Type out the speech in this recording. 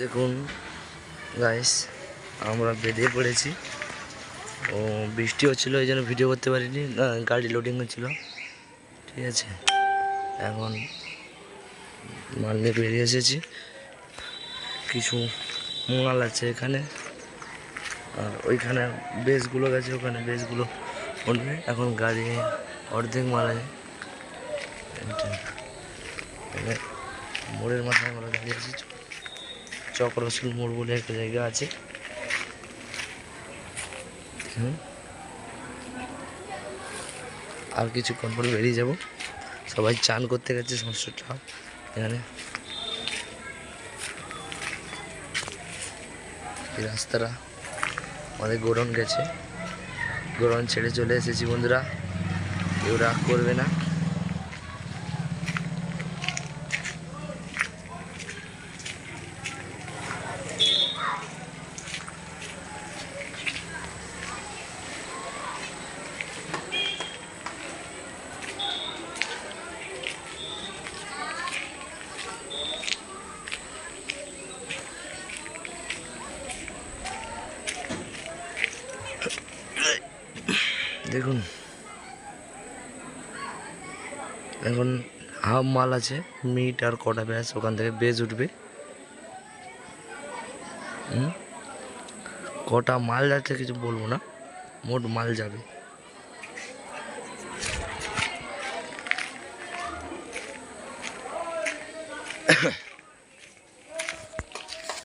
দেখুন গাইস আমরা বেরিয়ে পড়েছি। ও বৃষ্টি হচ্ছিল এই জন্য ভিডিও করতে পারিনি। না, গাড়ি লোডিং হচ্ছিল। ঠিক আছে। এখন মাল নিয়ে বেরিয়ে এসেছি। কিছু মাল আছে এখানে। আর ওইখানে বেসগুলো গেছে ওখানে বেসগুলো উঠবে। এখন গাড়ি অর্ধেক মাল আছে। মোড়ের মাথায় আমরা দাঁড়িয়ে আছি। চক্রশীল মোড় বলে একটা জায়গা আছে। আর কিছুক্ষণ পরে বেরিয়ে যাব। সবাই চান করতে গেছে সমস্যাটা এখানে রাস্তাটা আমাদের গোডন গেছে। গোডন ছেড়ে চলে এসেছি বন্ধুরা। কেউ রাগ করবে না। দেখুন। এখন হাফ মাল আছে, মিট আর কটা ব্যাস, ওখান থেকে বেজ উঠবে। কটা মাল যাচ্ছে কিছু বলব না, মোট মাল যাবে। Yeah.